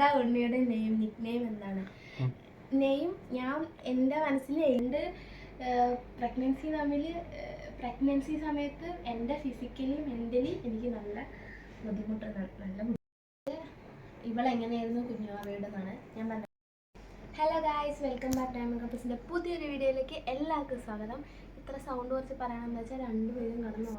എന്താ ഉണ്ണിയുടെ name nick name എന്താണ്? നെയിം ഞാൻ എന്റെ മനസ്സിൽ എന്റെ പ്രഗ്നൻസി തമ്മിൽ പ്രഗ്നൻസി സമയത്ത് എന്റെ ഫിസിക്കലി മെന്റലി എനിക്ക് നല്ല ബുദ്ധിമുട്ടുണ്ട് നല്ല ബുദ്ധിമുട്ട്. ഇവളെങ്ങനെയായിരുന്നു കുഞ്ഞുമാവയുടെന്നാണ് ഞാൻ പറഞ്ഞത്. Hello guys welcome back time കപ്പിസിന്റെ പുതിയൊരു വീഡിയോയിലേക്ക് എല്ലാവർക്കും സ്വാഗതം. ഇത്ര സൗണ്ട് കുറച്ച് പറയണമെന്ന് വെച്ചാൽ രണ്ടുപേരും കടന്നു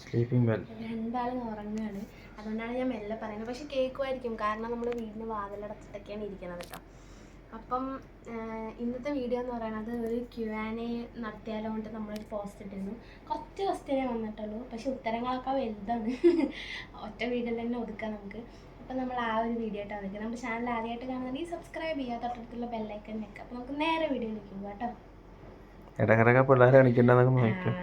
സ്ലീപ്പിംഗ് ബെൽ രണ്ടാളും ഉറങ്ങുകയാണ്. അതുകൊണ്ടാണ് ഞാൻ മെല്ലെ പറയുന്നത്. പക്ഷെ കേൾക്കുമായിരിക്കും കാരണം നമ്മൾ വീടിന് വാതിലടച്ചിട്ടൊക്കെയാണ് ഇരിക്കുന്നത് കേട്ടോ. അപ്പം ഇന്നത്തെ വീഡിയോ എന്ന് പറയുന്നത് ഒരു ക്യു ആൻ എ നടത്തിയാലോ കൊണ്ട് നമ്മളൊരു പോസ്റ്റ് ഇട്ടിരുന്നു. കുറച്ച് ക്വസ്റ്റ്യനേ വന്നിട്ടുള്ളൂ. പക്ഷെ ഉത്തരങ്ങളൊക്കെ വലുതാണ്. ഒറ്റ വീഡിയോയിൽ തന്നെ ഒതുക്കാം നമുക്ക്. അപ്പം നമ്മൾ ആ ഒരു വീഡിയോ ആയിട്ട് വന്നിരിക്കുക നമ്മുടെ ചാനൽ ആദ്യമായിട്ട് കാണുന്നുണ്ടെങ്കിൽ സബ്സ്ക്രൈബ് ചെയ്യുക. തൊട്ടടുത്തുള്ള ബെല്ലൈക്കൻ വെക്കുക അപ്പം നമുക്ക് നേരെ വീഡിയോ പോകാം കേട്ടോ. ഇടക്കിടക്ക് പിള്ളേരെ കാണിക്കണ്ടെന്നൊക്കെ നോക്കും.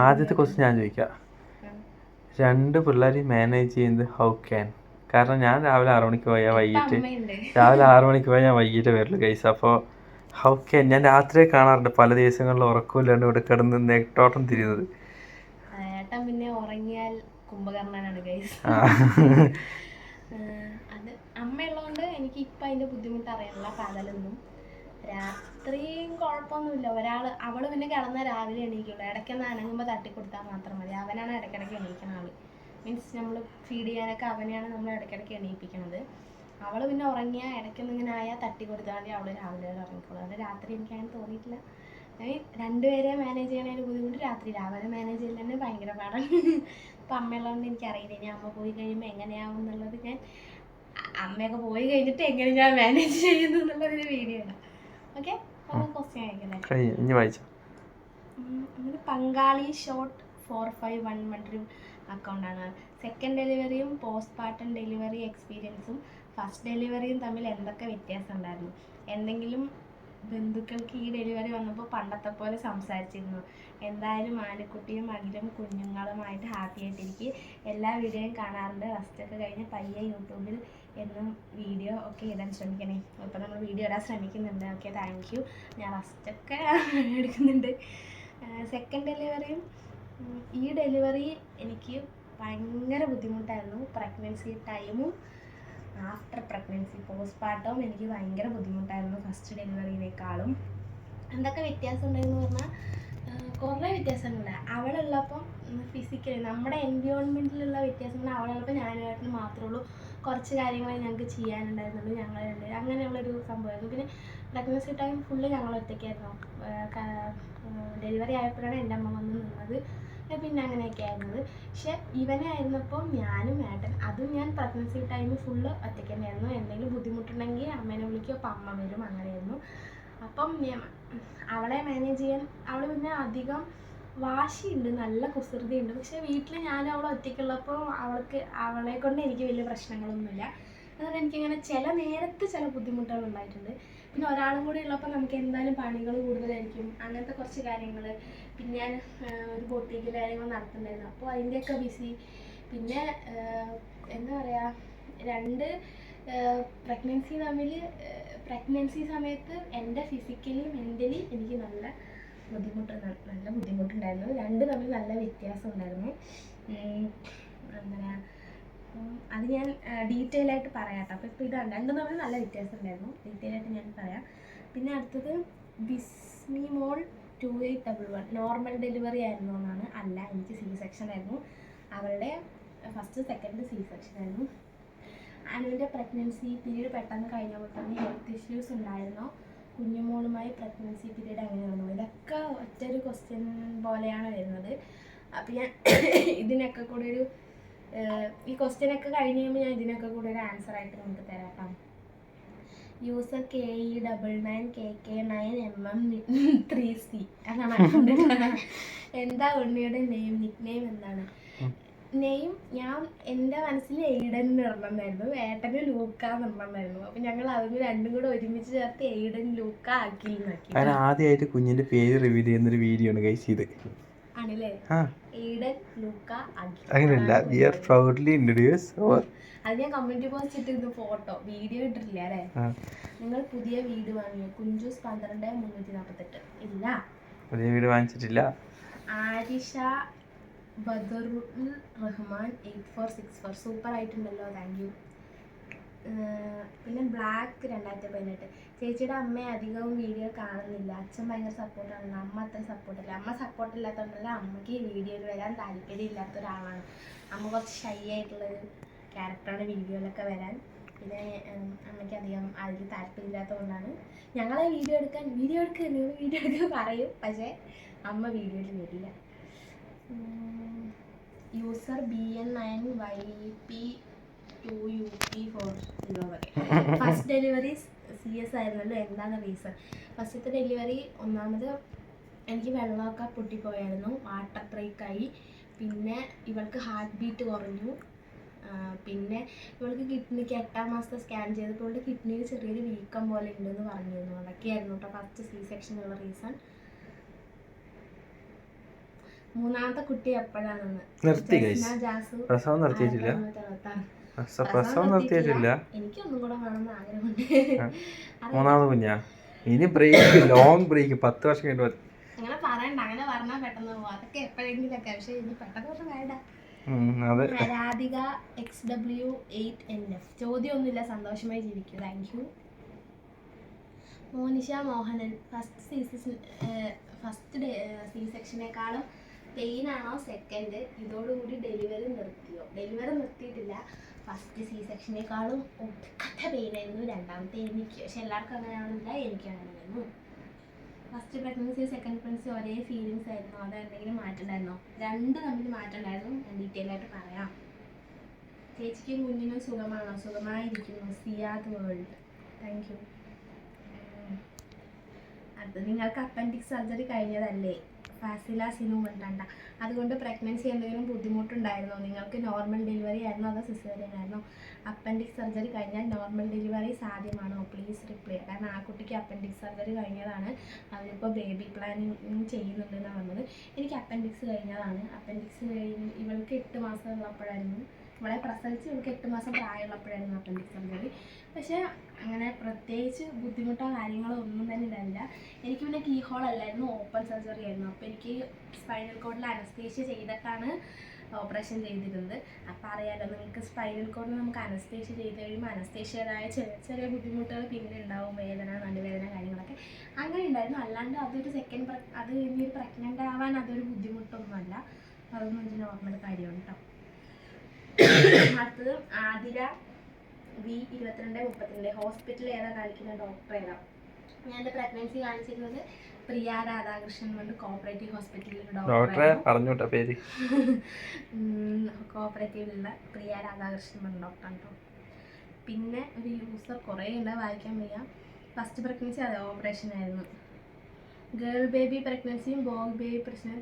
ആദ്യത്തെ ക്വസ്റ്റ്യൻ ഞാൻ ചോദിക്കാം. രണ്ട് പിള്ളേർ മാനേജ് ചെയ്യുന്നത് ഹൗ ക്യാൻ കാരണം ഞാൻ രാവിലെ ആറു മണിക്ക് പോയാൽ വൈകിട്ട്. രാവിലെ ആറു മണിക്ക് പോയാൽ ഞാൻ വൈകിട്ട് വരുള്ളൂ ഗൈസ് അപ്പോൾ ഹൗ ക്യാൻ ഞാൻ രാത്രി കാണാറുണ്ട്. പല ദിവസങ്ങളിൽ ഉറക്കമില്ലാണ്ട് ഇവിടെ കിടന്ന് നെട്ടോട്ടം തിരിയുന്നത്. പിന്നെ ഉറങ്ങിയാൽ കുംഭകർണനാണ് ഗൈസ് ആ. അത് അമ്മയുള്ളതുകൊണ്ട് എനിക്ക് ഇപ്പം അതിന്റെ ബുദ്ധിമുട്ട് അറിയാനുള്ള പകലൊന്നും രാത്രിയും കുഴപ്പമൊന്നുമില്ല ഒരാൾ അവൾ പിന്നെ കിടന്നാ രാവിലെ എണീക്കുള്ളൂ. ഇടയ്ക്കൊന്ന് അനങ്ങുമ്പോൾ തട്ടിക്കൊടുത്താൽ മാത്രം മതി. അവനാണ് ഇടയ്ക്കിടയ്ക്ക് എണീക്കുന്ന ആൾ മീൻസ് നമ്മൾ ഫീഡ് ചെയ്യാനൊക്കെ അവനെയാണ് നമ്മൾ ഇടയ്ക്കിടയ്ക്ക് എണീപ്പിക്കുന്നത് അവൾ പിന്നെ ഉറങ്ങിയ ഇടയ്ക്കൊന്നും ഇങ്ങനെ ആയാൽ തട്ടി കൊടുത്താൽ മതി അവൾ രാവിലെ ഇറങ്ങിക്കോളും അത് രാത്രി എനിക്ക് അങ്ങനെ തോന്നിയിട്ടില്ല. രണ്ടുപേരെ മാനേജ് ചെയ്യണതിന് ബുദ്ധിമുട്ട് രാത്രി രാവിലെ മാനേജ് ചെയ്യൽ തന്നെ ഭയങ്കര പാടാണ്. അപ്പം അമ്മയുള്ളതുകൊണ്ട് എനിക്കറിയില്ല. ഇനി അമ്മ പോയി കഴിയുമ്പോൾ എങ്ങനെയാവും എന്നുള്ളത് ഞാൻ അമ്മയൊക്കെ പോയി കഴിഞ്ഞിട്ട് എങ്ങനെ ഞാൻ മാനേജ് ചെയ്യുന്നു എന്നുള്ളൊരു വീഡിയോ ആണ്. ഓക്കെ ക്വസ്റ്റ്യൻ ഇനി വായിച്ചു. പങ്കാളി ഷോർട്ട് ഫോർ ഫൈവ് വൺ പറഞ്ഞൊരു അക്കൗണ്ടാണ് സെക്കൻഡ് ഡെലിവറിയും പോസ്റ്റ് പാർട്ടം ഡെലിവറി എക്സ്പീരിയൻസും ഫസ്റ്റ് ഡെലിവറിയും തമ്മിൽ എന്തൊക്കെ വ്യത്യാസം ഉണ്ടായിരുന്നു? എന്തെങ്കിലും ബന്ധുക്കൾക്ക് ഈ ഡെലിവറി വന്നപ്പോൾ പണ്ടത്തെ പോലെ സംസാരിച്ചിരുന്നു. എന്തായാലും ആനക്കുട്ടിയും അഖിലും കുഞ്ഞുങ്ങളുമായിട്ട് ഹാപ്പി ആയിട്ടിരിക്കും. എല്ലാ വീഡിയോയും കാണാറുണ്ട്. റസ്റ്റൊക്കെ കഴിഞ്ഞ് പയ്യെ യൂട്യൂബിൽ എന്നും വീഡിയോ ഒക്കെ ഇടാൻ ശ്രമിക്കണേ. അപ്പോൾ നമ്മൾ വീഡിയോ ഇടാൻ ശ്രമിക്കുന്നുണ്ട്. ഓക്കെ താങ്ക് യു ഞാൻ ഫസ്റ്റൊക്കെ എടുക്കുന്നുണ്ട്. സെക്കൻഡ് ഡെലിവറിയും ഈ ഡെലിവറി എനിക്ക് ഭയങ്കര ബുദ്ധിമുട്ടായിരുന്നു. പ്രഗ്നൻസി ടൈമും ആഫ്റ്റർ പ്രഗ്നൻസി പോസ്റ്റ്പാർട്ടവും എനിക്ക് ഭയങ്കര ബുദ്ധിമുട്ടായിരുന്നു ഫസ്റ്റ് ഡെലിവറിയിനേക്കാളും എന്തൊക്കെ വ്യത്യാസം ഉണ്ടെന്ന് പറഞ്ഞാൽ കുറേ വ്യത്യാസങ്ങളുണ്ട്. അവളുള്ളപ്പം ഫിസിക്കലി നമ്മുടെ എൻവിയോൺമെന്റിലുള്ള വ്യത്യാസങ്ങൾ അവളുള്ളപ്പോൾ ഞാനായിട്ട് മാത്രമേ ഉള്ളൂ. കുറച്ച് കാര്യങ്ങൾ ഞങ്ങൾക്ക് ചെയ്യാനുണ്ടായിരുന്നുള്ളൂ ഞങ്ങൾ അങ്ങനെയുള്ളൊരു സംഭവമായിരുന്നു. പിന്നെ പ്രഗ്നൻസി ടൈം ഫുള്ള് ഞങ്ങൾ ഒറ്റയ്ക്കായിരുന്നു. ഡെലിവറി ആയപ്പോഴാണ് എന്റെ അമ്മ വന്ന് നിന്നത്. പിന്നെ അങ്ങനെയൊക്കെ ആയിരുന്നത്. പക്ഷെ ഇവനെ ആയിരുന്നപ്പോൾ ഞാനും ഏട്ടൻ അതും ഞാൻ പ്രഗ്നൻസി ടൈം ഫുള്ള് ഒറ്റയ്ക്ക് തന്നെയായിരുന്നു. എന്തെങ്കിലും ബുദ്ധിമുട്ടുണ്ടെങ്കിൽ അമ്മേനെ വിളിക്കും അപ്പം അമ്മ വരും അങ്ങനെയായിരുന്നു. അപ്പം അവളെ മാനേജ് ചെയ്യാൻ അവൾ പിന്നെ അധികം വാശിയുണ്ട് നല്ല കുസൃതിയുണ്ട്. പക്ഷെ വീട്ടിൽ ഞാൻ അവൾ ഒറ്റയ്ക്കുള്ളപ്പോൾ അവൾക്ക് അവളെ കൊണ്ട് എനിക്ക് വലിയ പ്രശ്നങ്ങളൊന്നുമില്ല. അതുകൊണ്ട് എനിക്കിങ്ങനെ ചില നേരത്ത് ചില ബുദ്ധിമുട്ടുകൾ ഉണ്ടായിട്ടുണ്ട്. പിന്നെ ഒരാളും കൂടി ഉള്ളപ്പോൾ നമുക്ക് എന്തായാലും പണികൾ കൂടുതലായിരിക്കും. അങ്ങനത്തെ കുറച്ച് കാര്യങ്ങൾ. പിന്നെ ഞാൻ ഒരു ബൊട്ടീക്ക് കാര്യങ്ങൾ നടത്തുന്നുണ്ടായിരുന്നു. അപ്പോൾ അതിന്റെയൊക്കെ ബിസി പിന്നെ എന്താ പറയുക രണ്ട് പ്രഗ്നൻസി തമ്മിൽ പ്രഗ്നൻസി സമയത്ത് എന്റെ ഫിസിക്കലി മെന്റലി എനിക്ക് നല്ല ബുദ്ധിമുട്ടുണ്ട് നല്ല ബുദ്ധിമുട്ടുണ്ടായിരുന്നു. രണ്ട് തമ്മിൽ നല്ല വ്യത്യാസം ഉണ്ടായിരുന്നു എന്താ അത് ഞാൻ ഡീറ്റെയിൽ ആയിട്ട് പറയാട്ടോ കേട്ടോ. അപ്പോൾ ഇപ്പോൾ ഇതാണ് രണ്ടും തമ്മിൽ നല്ല വ്യത്യാസം ഉണ്ടായിരുന്നു ഡീറ്റെയിൽ ആയിട്ട് ഞാൻ പറയാം. പിന്നെ അടുത്തത് ബിസ്മി മോൾ two eight double one normal delivery ആയിരുന്നു എന്നാണ്. അല്ല എനിക്ക് സി സെക്ഷൻ ആയിരുന്നു. അവളുടെ ഫസ്റ്റ് സെക്കൻഡ് സി സെക്ഷൻ ആയിരുന്നു. അനുവിന്റെ പ്രഗ്നൻസി പീരീഡ് പെട്ടെന്ന് കഴിഞ്ഞപ്പോൾ തന്നെ ഹെൽത്ത് ഇഷ്യൂസ് ഉണ്ടായിരുന്നോ. കുഞ്ഞുമോളുമായി പ്രഗ്നൻസി പീരീഡ് അങ്ങനെ വന്നു ഇതൊക്കെ ഒറ്റ ഒരു ക്വസ്റ്റ്യൻ പോലെയാണ് വരുന്നത്. അപ്പം ഞാൻ ഇതിനൊക്കെ കൂടെ ഒരു ഈ ക്വസ്റ്റ്യൻ ഒക്കെ കഴിഞ്ഞ് കഴിയുമ്പോൾ ഞാൻ ഇതിനൊക്കെ കൂടെ ഒരു ആൻസർ ആയിട്ട് നിങ്ങൾക്ക് തരാം കേട്ടോ. User K E double nine K K nine M M three C അതാണ് എന്താ ഉണ്ണിയുടെ നെയിം നിക് നെയിം എന്താണ് നെയിം ഞാൻ എന്റെ മനസ്സിൽ എയ്ഡൻ നിർമ്മന്നായിരുന്നു ഏട്ടന് ലൂക്ക നിർമ്മന്നായിരുന്നു അപ്പൊ ഞങ്ങൾ അതിന് രണ്ടും കൂടെ ഒരുമിച്ച് ചേർത്ത് എയ്ഡൻ ലൂക്ക ആക്കി. ഞാൻ ആദ്യമായിട്ട് കുഞ്ഞിന്റെ പേര് റിവീൽ ചെയ്യുന്നൊരു വീഡിയോ ആണ് ഗൈസ് ഇത്. ആണല്ലേ? എയ്ഡൻ ലൂക്ക ആക്കി അങ്ങനെയല്ല we are proudly introduce or അത് ഞാൻ കമ്മ്യൂണിറ്റി പോസ്റ്റ് ഇട്ടിരുന്നു ഫോട്ടോ വീഡിയോ ഇട്ടിട്ടില്ല അല്ലേ? നിങ്ങൾ പുതിയ വീട് വാങ്ങിയോ? കുഞ്ചൂസ് പന്ത്രണ്ട് മുന്നൂറ്റി നാൽപ്പത്തെട്ട്. ഇല്ല. പുതിയ വീട് വാങ്ങിച്ചിട്ടില്ല. Arisha Badarul Rahman eight four six four. Super ആയിട്ടുണ്ടല്ലോ. Thank you പിന്നെ ബ്ലാക്ക് രണ്ടായിരത്തി പതിനെട്ട് ചേച്ചിയുടെ അമ്മയെ അധികവും വീഡിയോ കാണുന്നില്ല. അച്ഛൻ ഭയങ്കര സപ്പോർട്ടാണ് അമ്മ അത്ര സപ്പോർട്ടില്ല അമ്മ സപ്പോർട്ട് ഇല്ലാത്തതുകൊണ്ടല്ല അമ്മയ്ക്ക് വീഡിയോയിൽ വരാൻ താല്പര്യം ഇല്ലാത്ത ഒരാളാണ്. അമ്മ കുറച്ച് ഷൈ ആയിട്ടുള്ളൊരു ക്യാരക്ടറാണ് വീഡിയോയിലൊക്കെ വരാൻ. പിന്നെ അമ്മയ്ക്ക് അധികം അതിൽ താല്പര്യം ഇല്ലാത്തതുകൊണ്ടാണ് ഞങ്ങളെ വീഡിയോ എടുക്കാൻ വീഡിയോ എടുക്കുക വീഡിയോ എടുക്കുക പറയും. പക്ഷേ അമ്മ വീഡിയോയിൽ വരില്ല. User B N nine Y P two U P four zero first delivery C S ആയിരുന്നല്ലോ എന്താണ് റീസൺ ഫസ്റ്റത്തെ ഡെലിവറി ഒന്നാമത് എനിക്ക് വെള്ളമൊക്കെ പൊട്ടിപ്പോയായിരുന്നു വാട്ടർ ബ്രേക്കായി പിന്നെ ഇവൾക്ക് ഹാർട്ട് ബീറ്റ് കുറഞ്ഞു. പിന്നെ ഇവൾക്ക് കിഡ്നിക്ക് എട്ടാം മാസത്തെ സ്കാൻ ചെയ്തപ്പോൾ കിഡ്നിയിൽ ചെറിയൊരു വീക്കം പോലെ ഉണ്ടെന്ന് പറഞ്ഞിരുന്നു. അതൊക്കെയായിരുന്നു കേട്ടോ ഫസ്റ്റ് സി സെക്ഷനുള്ള റീസൺ മൂന്നാമത്തെ കുട്ടി എപ്പോഴാണെന്ന്. നിർത്തി പ്രസവം നിർത്തിയിട്ടില്ല. പ്രസവം നിർത്തിയിട്ടില്ല. എനിക്കൊന്നും കൂടെ വേണമെന്ന് ആഗ്രഹമുണ്ട്. മൂന്നാമത് കുഞ്ഞാ. ഇനി ബ്രേക്ക് ലോങ് ബ്രേക്ക് പത്ത് വർഷം കഴിഞ്ഞു. അങ്ങനെ പറയണ്ട. അങ്ങനെ പറഞ്ഞാൽ പെട്ടെന്ന് പോകും അതൊക്കെ എപ്പോഴെങ്കിലൊക്കെ. പക്ഷെ ഇനി പെട്ടെന്ന് ഒന്നും വേണ്ട. ഉം, അതെ. Radhika X W eight N F ചോദ്യമൊന്നുമില്ല. സന്തോഷമായി ജീവിക്കുക thank you Monisha Mohanan. First season first day C സെക്ഷനേക്കാളും pain ആണോ സെക്കൻഡ് ഇതോടുകൂടി ഡെലിവറി നിർത്തിയോ? ഡെലിവറി നിർത്തിയിട്ടില്ല. ഫസ്റ്റ് സി സെക്ഷനേക്കാളും ഒടുക്കത്തെ പെയിൻ ആയിരുന്നു. രണ്ടാമത്തെ എനിക്ക്? പക്ഷെ എല്ലാവർക്കും അങ്ങനെയാണെന്നില്ല എനിക്ക് അങ്ങനെയായിരുന്നു. ഫസ്റ്റ് പ്രഗ്നൻസി സെക്കൻഡ് പ്രഗ്നൻസി ഒരേ ഫീലിങ്സ് ആയിരുന്നു. അത് എന്തെങ്കിലും മാറ്റമുണ്ടായിരുന്നോ? രണ്ട് തമ്മിൽ മാറ്റമുണ്ടായിരുന്നു. ഞാൻ ഡീറ്റെയിൽ ആയിട്ട് പറയാം. ചേച്ചിക്കും കുഞ്ഞിനും സുഖമാണോ? സുഖമായിരിക്കുന്നു. സിയാദ് വേൾഡ് താങ്ക് യു അത് നിങ്ങൾക്ക് അപ്പൻഡിക്സ് സർജറി കഴിഞ്ഞതല്ലേ? ഫാസില സിനു ഉണ്ടണ്ട അതുകൊണ്ട് പ്രഗ്നൻസി എന്തെങ്കിലും ബുദ്ധിമുട്ടുണ്ടായിരുന്നോ? നിങ്ങൾക്ക് നോർമൽ ഡെലിവറി ആയിരുന്നോ അതോ സിസേറിയൻ ആയിരുന്നോ? അപ്പൻഡിക്സ് സർജറി കഴിഞ്ഞാൽ നോർമൽ ഡെലിവറി സാധ്യമാണോ? പ്ലീസ് റിപ്ലൈ കാരണം ആ കുട്ടിക്ക് അപ്പൻഡിക്സ് സർജറി കഴിഞ്ഞതാണ്. അവരിപ്പോൾ ബേബി പ്ലാനിങ് ചെയ്യുന്നുണ്ടെന്നാണ് പറഞ്ഞത്. എനിക്ക് അപ്പൻഡിക്സ് കഴിഞ്ഞതാണ്. അപ്പൻഡിക്സ് കഴിഞ്ഞ് ഇവൾക്ക് എട്ട് മാസം ഉള്ളപ്പോഴായിരുന്നു ഇവളെ പ്രസവിച്ച് എനിക്ക് എട്ട് മാസം പ്രായമുള്ളപ്പോഴായിരുന്നു അപ്പൻഡിക്സ് സർജറി പക്ഷേ അങ്ങനെ പ്രത്യേകിച്ച് ബുദ്ധിമുട്ടോ കാര്യങ്ങളോ ഒന്നും തന്നെ ഉണ്ടായില്ല എനിക്ക് പിന്നെ കീ ഹോൾ അല്ലായിരുന്നു ഓപ്പൺ സർജറി ആയിരുന്നു. അപ്പോൾ എനിക്ക് സ്പൈനൽ കോഡിൽ അനസ്തേഷ്യ ചെയ്തിട്ടാണ് ഓപ്പറേഷൻ ചെയ്തിരുന്നത്. അപ്പോൾ അറിയാലോ നിങ്ങൾക്ക് സ്പൈനൽ കോഡിൽ നമുക്ക് അനസ്തേഷ്യ ചെയ്ത് കഴിയുമ്പോൾ അനസ്തേഷ്യതായ ചെറിയ ചെറിയ ബുദ്ധിമുട്ടുകൾ പിന്നെ ഉണ്ടാവും വേദന നടുവേദന കാര്യങ്ങളൊക്കെ. അങ്ങനെ ഉണ്ടായിരുന്നു. അല്ലാണ്ട് അതൊരു സെക്കൻഡ് അത് കഴിഞ്ഞൊരു പ്രഗ്നന്റ് ആവാൻ അതൊരു ബുദ്ധിമുട്ടൊന്നുമല്ല. അതൊന്നും ഒരു നോർമൽ കാര്യമാണ് കേട്ടോ അടുത്തത് ആതിര വി ഇരുപത്തിരണ്ട് മുപ്പത്തിരണ്ട് ഹോസ്പിറ്റലിൽ ഏതാ കാണിക്കുന്ന ഡോക്ടർ ഏതാ? ഞാൻ എന്റെ പ്രഗ്നൻസി കാണിച്ചിരുന്നത് പ്രിയ രാധാകൃഷ്ണൻ കൊണ്ട് കോപ്പറേറ്റീവ് ഹോസ്പിറ്റലിൽ ഡോക്ടറെ പേര്. കോപ്പറേറ്റീവിലുള്ള പ്രിയ രാധാകൃഷ്ണൻ പറഞ്ഞ ഡോക്ടറാണ് കേട്ടോ പിന്നെ ഒരു യൂസർ കുറേ ഉണ്ട് വായിക്കാൻ വയ്യ. ഫസ്റ്റ് പ്രഗ്നൻസി അതെ ഓപ്പറേഷൻ ആയിരുന്നു. ഗേൾ ബേബി പ്രഗ്നൻസിയും ബോയ് ബേബി പ്രഗ്നൻ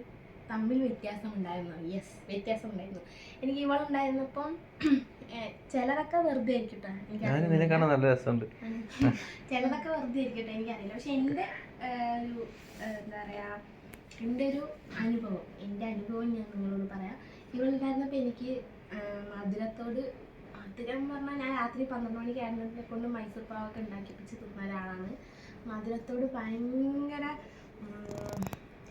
തമ്മിൽ വ്യത്യാസം ഉണ്ടായിരുന്നു യെസ് വ്യത്യാസം ഉണ്ടായിരുന്നു എനിക്ക് ഇവളുണ്ടായിരുന്നപ്പം ഉണ്ടായിരുന്നപ്പം ചിലതൊക്കെ വെറുതെ ആയിരിക്കും കേട്ടോ ഞാൻ കാണാൻ നല്ല രസമുണ്ട്. ചിലതൊക്കെ വെറുതെ എനിക്ക് എനിക്കറിയില്ല പക്ഷെ എന്റെ ഒരു എന്താ പറയാ എന്റെ ഒരു അനുഭവം എന്റെ അനുഭവം ഞാൻ നിങ്ങളോട് പറയാം. ഇവളുണ്ടായിരുന്നപ്പോൾ എനിക്ക് മധുരത്തോട് മധുരം പറഞ്ഞാൽ ഞാൻ രാത്രി പന്ത്രണ്ട് മണിക്ക് ആയിരുന്നതിനെ കൊണ്ട് മൈസൂർ പാവൊക്കെ ഉണ്ടാക്കിപ്പിച്ച് തിന്ന ഒരാളാണ്. മധുരത്തോട് ഭയങ്കര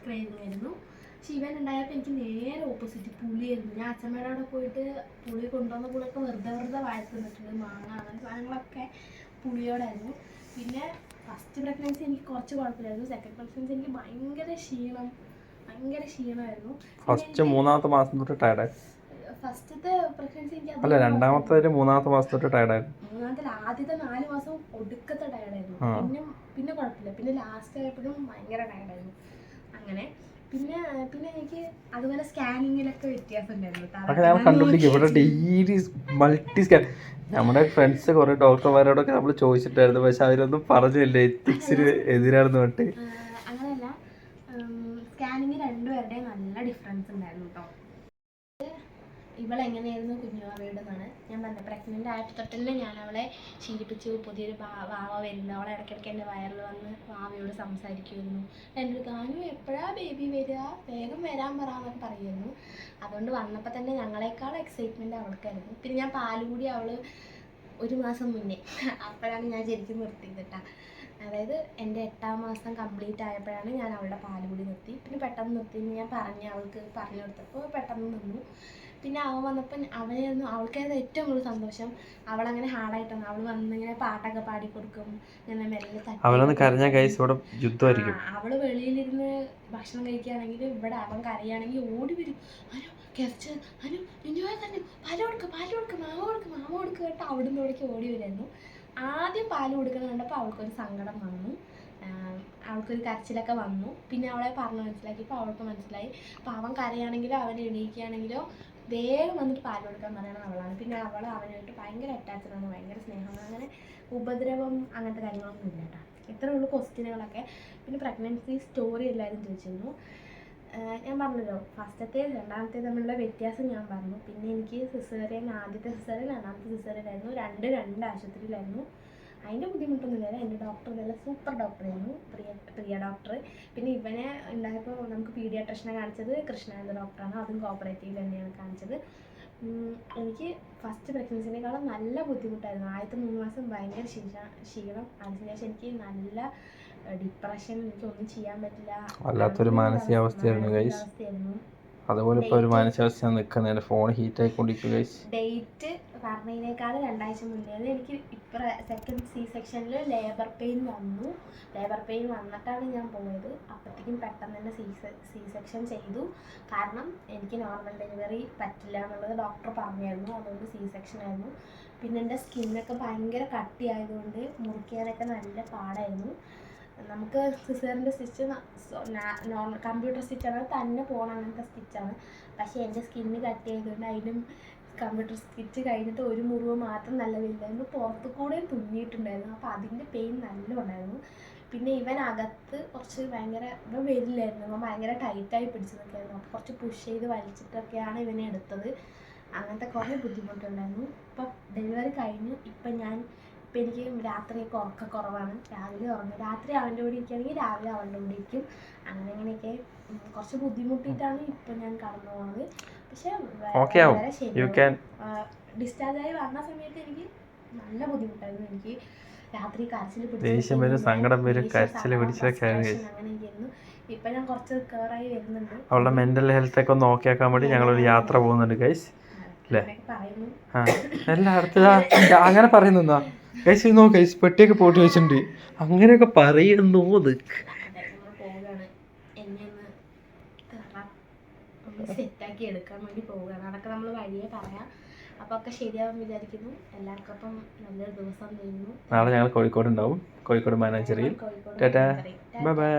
ക്രേവിങ് ആയിരുന്നു പക്ഷെ ഇവൻ ഉണ്ടായപ്പോൾ എനിക്ക് നേരെ ഓപ്പോസിറ്റ് പുളിയായിരുന്നു ഞാൻ അച്ഛമ്മയുടെ അവിടെ പോയിട്ട് പുളി കൊണ്ടുവന്ന പുളിയൊക്കെ വെറുതെ വെറുതെ വാഴത്ത് നിന്നിട്ടുണ്ട്. മാങ്ങ അങ്ങനെ സാധനങ്ങളൊക്കെ പുളിയോടായിരുന്നു. പിന്നെ ഫസ്റ്റ് പ്രഗ്നൻസി എനിക്ക് കുറച്ച് കുഴപ്പമില്ലായിരുന്നു. സെക്കൻഡ് പ്രഗ്നൻസി എനിക്ക് ഭയങ്കര ക്ഷീണം ഭയങ്കര ക്ഷീണമായിരുന്നു. ഫസ്റ്റ് മൂന്നാമത്തെ മാസം തൊട്ട് ടയർഡായി ഫസ്റ്റത്തെ പ്രഗ്നൻസി എനിക്ക് അല്ല രണ്ടാമത്തെ മൂന്നാമത്തെ മാസം തൊട്ട് ടയർഡായിരുന്നു മൂന്നാമത്തെ ആദ്യത്തെ നാല് മാസം ഒടുക്കത്തെ ടയർഡായിരുന്നു. പിന്നെ പിന്നെ കുഴപ്പമില്ല. പിന്നെ ലാസ്റ്റ് ആയപ്പോഴും ഭയങ്കര ടയർഡായിരുന്നു അങ്ങനെ. പിന്നെ പിന്നെ എനിക്ക് അതുപോലെ സ്കാനിങ്ങിലൊക്കെ വ്യത്യാസം. ഞാൻ കണ്ടുപിടിക്കും ഇവിടെ ഡെയിലി മൾട്ടി സ്കാൻ. നമ്മുടെ ഫ്രണ്ട്സ് കുറെ ഡോക്ടർമാരോടൊക്കെ നമ്മൾ ചോദിച്ചിട്ടായിരുന്നു പക്ഷെ അവരൊന്നും പറഞ്ഞില്ല. എത്തിക്സിന് എതിരാണെന്ന് പറഞ്ഞിട്ട്. അങ്ങനെയല്ല. സ്കാനിങ് രണ്ടുപേരുടെയും നല്ല ഡിഫറൻസ് ഉണ്ടായിരുന്നു. ഇവളെങ്ങനെയായിരുന്നു കുഞ്ഞുവാവയുടെ എന്നാണ് ഞാൻ പറഞ്ഞത്. പ്രഗ്നന്റ് ആയപ്പോൾ തൊട്ടല്ലേ ഞാൻ അവളെ ശീലിപ്പിച്ചു. പുതിയൊരു വാവ വരുന്നു. അവളെ ഇടയ്ക്കിടയ്ക്ക് എന്റെ വയറിൽ വന്ന് വാവയോട് സംസാരിക്കുമായിരുന്നു എന്റെ ഗാനു എപ്പോഴാ ബേബി വരിക വേഗം വരാൻ പറ എന്നൊക്കെ പറയുമായിരുന്നു അതുകൊണ്ട് വന്നപ്പോൾ തന്നെ ഞങ്ങളെക്കാൾ എക്സൈറ്റ്മെന്റ് അവൾക്കായിരുന്നു. പിന്നെ ഞാൻ പാൽ കൂടി അവൾ ഒരു മാസം മുന്നേ അപ്പോഴാണ് ഞാൻ ശരിക്കും നിർത്തിയത് അതായത് എന്റെ എട്ടാം മാസം കംപ്ലീറ്റ് ആയപ്പോഴാണ് ഞാൻ അവളുടെ പാലുകൂടി നിർത്തി. പിന്നെ പെട്ടെന്ന് നിർത്തി ഞാൻ പറഞ്ഞ് അവൾക്ക് പറഞ്ഞു കൊടുത്തപ്പോൾ പെട്ടെന്ന് നിന്നു. പിന്നെ അവൻ വന്നപ്പോൾ അവനായിരുന്നു അവൾക്കായിരുന്നു ഏറ്റവും കൂടുതൽ സന്തോഷം. അവളങ്ങനെ ഹാർഡായിട്ടാണ് അവൾ വന്നിങ്ങനെ പാട്ടൊക്കെ പാടി കൊടുക്കും ഇങ്ങനെ മെല്ലെ തട്ടി അവനൊന്ന് കൊടുക്കും. കരഞ്ഞ ഗൈസ് ഇവിടെ യുദ്ധമായിരിക്കും. ആ, അവൾ വെളിയിലിരുന്ന് ഭക്ഷണം കഴിക്കുകയാണെങ്കിൽ ഇവിടെ അവൻ കരയുകയാണെങ്കിൽ ഓടി വരും. അനു കെഫ്റ്റ് അനു നിന്നെ തന്നെ പാൽ കൊടുക്ക് പാൽ കൊടുക്ക് മാമ കൊടുക്ക് മാമ കൊടുക്ക് കേട്ടോ അവിടുന്ന് ഇവിടേക്ക് ഓടി വരുമായിരുന്നു ആദ്യം പാൽ കൊടുക്കുന്നത് കണ്ടപ്പോൾ അവൾക്കൊരു സങ്കടം വന്നു. അവൾക്കൊരു കരച്ചിലൊക്കെ വന്നു. പിന്നെ അവളെ പറഞ്ഞു മനസ്സിലാക്കിയപ്പോൾ അവൾക്ക് മനസ്സിലായി. അപ്പോൾ അവൻ കരയാണെങ്കിലോ അവൻ എണീക്കുകയാണെങ്കിലോ വേഗം വന്നിട്ട് പാൽ കൊടുക്കാൻ പറയുന്ന അവളാണ്. പിന്നെ അവൾ അവനായിട്ട് ഭയങ്കര അറ്റാച്ച്ഡ് ആണ് ഭയങ്കര സ്നേഹമാണ്. അങ്ങനെ ഉപദ്രവം അങ്ങനത്തെ കാര്യങ്ങളൊന്നും ഇല്ല കേട്ടോ. ഇത്രേ ഉള്ളൂ ക്വസ്റ്റ്യനുകളൊക്കെ പിന്നെ പ്രഗ്നൻസി സ്റ്റോറി എല്ലാവരും ചോദിച്ചിരുന്നു. ഞാൻ പറഞ്ഞല്ലോ ഫസ്റ്റത്തെ രണ്ടാമത്തെ തമ്മിലുള്ള വ്യത്യാസം ഞാൻ പറഞ്ഞു. പിന്നെ എനിക്ക് സിസേറിയൻ ആദ്യത്തെ സിസേറിയൻ രണ്ടാമത്തെ സിസേറിയൻ ആയിരുന്നു. രണ്ട് രണ്ട് ആശുപത്രിയിലായിരുന്നു. അതിന്റെ ബുദ്ധിമുട്ടൊന്നുമില്ല. എന്റെ ഡോക്ടർ നല്ല സൂപ്പർ ഡോക്ടറായിരുന്നു പ്രിയ പ്രിയ ഡോക്ടർ പിന്നെ ഇവനെ ഉണ്ടായപ്പോൾ നമുക്ക് പീഡിയാട്രിഷനെ കാണിച്ചത് കൃഷ്ണാനന്ദ ഡോക്ടറാണ് അതും കോപ്പറേറ്റീവ് തന്നെയാണ് കാണിച്ചത്. എനിക്ക് ഫസ്റ്റ് പ്രഗ്നൻസിനേക്കാളും നല്ല ബുദ്ധിമുട്ടായിരുന്നു. ആദ്യത്തെ മൂന്ന് മാസം ഭയങ്കര ക്ഷീണ ക്ഷീണം. അതിനുശേഷം എനിക്ക് നല്ല ഡിപ്രഷൻ എനിക്കൊന്നും ചെയ്യാൻ പറ്റില്ല. വല്ലാത്തൊരു. മാനസികാവസ്ഥയായിരുന്നു അതുപോലെ ഇപ്പോൾ ഒരു മാനസികാവസ്ഥ നിൽക്കുന്നതിന് ഫോൺ ഹീറ്റ് ആയിക്കൊണ്ടിരിക്കും ഗൈസ് ഡേറ്റ് പറഞ്ഞതിനേക്കാൾ രണ്ടാഴ്ച മുന്നേ എനിക്ക് ഇപ്പറ സെക്കൻഡ് സി സെക്ഷനിൽ ലേബർ പെയിൻ വന്നു. ലേബർ പെയിൻ വന്നിട്ടാണ് ഞാൻ പോയത്. അപ്പോഴത്തേക്കും പെട്ടെന്ന് തന്നെ സി സി സെക്ഷൻ ചെയ്തു. കാരണം എനിക്ക് നോർമൽ ഡെലിവറി പറ്റില്ല എന്നുള്ളത് ഡോക്ടർ പറഞ്ഞായിരുന്നു. അതുകൊണ്ട് സി സെക്ഷൻ ആയിരുന്നു. പിന്നെ എന്റെ സ്കിന്നൊക്കെ ഭയങ്കര കട്ടിയായതുകൊണ്ട് മുറിക്കാനൊക്കെ നല്ല പാടായിരുന്നു. നമുക്ക് സിസേറിന്റെ സ്റ്റിച്ച് നോർമൽ കമ്പ്യൂട്ടർ സ്റ്റിച്ചാണ് തന്നെ പോകണം അങ്ങനത്തെ സ്റ്റിച്ചാണ്. പക്ഷേ എന്റെ സ്കിന്ന് കട്ട് ചെയ്തുകൊണ്ട് അതിലും കമ്പ്യൂട്ടർ സ്റ്റിച്ച് കഴിഞ്ഞിട്ട് ഒരു മുറിവ് മാത്രം നല്ലതില്ലായിരുന്നു പുറത്തു കൂടെ തുന്നിയിട്ടുണ്ടായിരുന്നു. അപ്പോൾ അതിന്റെ പെയിൻ നല്ല ഉണ്ടായിരുന്നു പിന്നെ ഇവൻ അകത്ത് കുറച്ച് ഭയങ്കര ഇവൻ വരില്ലായിരുന്നു. ഇവൻ ഭയങ്കര ടൈറ്റായി പിടിച്ച് നിൽക്കായിരുന്നു അപ്പോൾ കുറച്ച് പുഷ് ചെയ്ത് വലിച്ചിട്ടൊക്കെയാണ് ഇവനെ എടുത്തത്. അങ്ങനത്തെ കുറേ ബുദ്ധിമുട്ടുണ്ടായിരുന്നു. ഇപ്പം ഡെലിവറി കഴിഞ്ഞു. ഇപ്പം ഞാൻ ഇപ്പം എനിക്ക് രാത്രിയൊക്കെ ഉറക്കക്കുറവാണ് രാവിലെ ഉറങ്ങും. രാത്രി അവന്റെ കൂടെ ഇരിക്കുകയാണെങ്കിൽ രാവിലെ അവളുടെ കൂടെ ഇരിക്കും. അങ്ങനെ അങ്ങനെയൊക്കെ കുറച്ച് ബുദ്ധിമുട്ടിയിട്ടാണ് ഇപ്പം ഞാൻ കടന്നു പോകുന്നത് പക്ഷേ വളരെ ശരിയാണ് ഡിസ്ചാർജ് ആയി വന്ന സമയത്ത് എനിക്ക് നല്ല ബുദ്ധിമുട്ടായിരുന്നു. എനിക്ക് രാത്രി കരച്ചിൽ ദേഷ്യം വരും, സങ്കടം വരും, കരച്ചിൽ പിടിച്ചൊക്കെ. അങ്ങനെയൊക്കെയായിരുന്നു. ഞാൻ കുറച്ച് റിക്കവറായി വരുന്നുണ്ട്. അവളുടെ ഹെൽത്ത് ഹെൽത്തൊക്കെ ഒന്ന് നോക്കിയാക്കാൻ വേണ്ടി ഒരു യാത്ര പോകുന്നുണ്ട് ഗൈസ് അല്ലേ എല്ലാ അടുത്തതാ. അങ്ങനെ പറയുന്ന ഗൈസ് നോ ഗൈസ് പെട്ടിയൊക്കെ പോട്ട് വെച്ചിട്ടുണ്ട് അങ്ങനെയൊക്കെ പറയുന്നു ഇത്. സെറ്റാക്കി എടുക്കാൻ വേണ്ടി പോവുകയാണ് അതൊക്കെ നമ്മൾ വഴിയെ പറയാം അപ്പോൾ ഒക്കെ ശരിയാവും വിചാരിക്കുന്നു എല്ലാവർക്കും അപ്പം നല്ലൊരു ദിവസം നേരുന്നു നാളെ ഞങ്ങൾ കോഴിക്കോട് ഉണ്ടാവും കോഴിക്കോട് മാനേജറിയിൽ. ടാറ്റാ. Bye bye